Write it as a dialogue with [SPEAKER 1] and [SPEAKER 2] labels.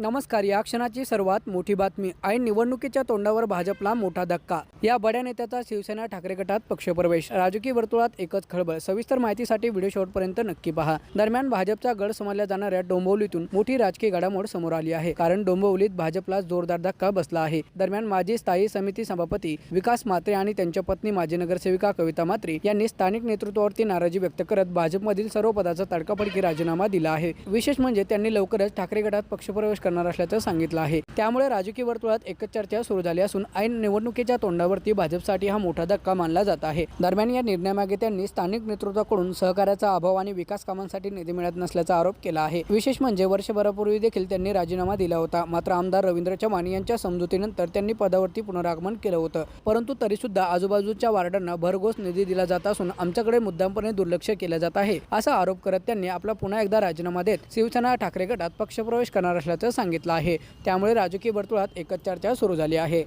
[SPEAKER 1] नमस्कार या क्षणाची सर्वात मोठी बातमी ऐन निवडणुकीच्या तोंडावर भाजपला मोठा धक्का. या बड्या नेत्याचा शिवसेना ठाकरे गटात पक्षप्रवेश. राजकीय वर्तुळात एकच खळबळ. सविस्तर माहितीसाठी व्हिडिओ शेवटपर्यंत नक्की पहा. दरम्यान भाजपचा गड समजल्या जाणाऱ्या डोंबिवलीतून मोठी राजकीय घडामोड समोर आली आहे. कारण डोंबिवलीत भाजपला जोरदार धक्का बसला आहे. दरम्यान माजी स्थायी समिती सभापती विकास मात्रे आणि त्यांच्या पत्नी माजी नगरसेविका कविता मात्रे यांनी स्थानिक नेतृत्वावरती नाराजी व्यक्त करत भाजपमधील सर्व पदाचा तडकाफडकी राजीनामा दिला आहे. विशेष म्हणजे त्यांनी लवकरच ठाकरे गटात पक्षप्रवेश करणार असल्याचं सांगितलं आहे. त्यामुळे राजकीय वर्तुळात एकच चर्चा सुरू झाली असून ऐन निवडणुकीच्या तोंडावरती भाजपसाठी हा मोठा धक्का मानला जात आहे. दरम्यान या निर्णयामागे त्यांनी स्थानिक नेतृत्वाकडून सहकार्याचा अभाव आणि विकास कामांसाठी निधी मिळत नसल्याचा आरोप केला आहे. विशेष म्हणजे वर्षभरापूर्वी देखील त्यांनी राजीनामा दिला होता. मात्र आमदार रवींद्र चव्हाण यांच्या समजुतीनंतर त्यांनी पदावरती पुनरागमन केलं होतं. परंतु तरी सुद्धा आजूबाजूच्या वार्डांना भरघोस निधी दिला जात असून आमच्याकडे मुद्दामपणे दुर्लक्ष केलं जात आहे असा आरोप करत त्यांनी आपला पुन्हा एकदा राजीनामा देत शिवसेना ठाकरे गटात पक्षप्रवेश करणार असल्याचं सांगितलं आहे. त्यामुळे राजकीय वर्तुळात एकच चर्चा सुरू झाली आहे.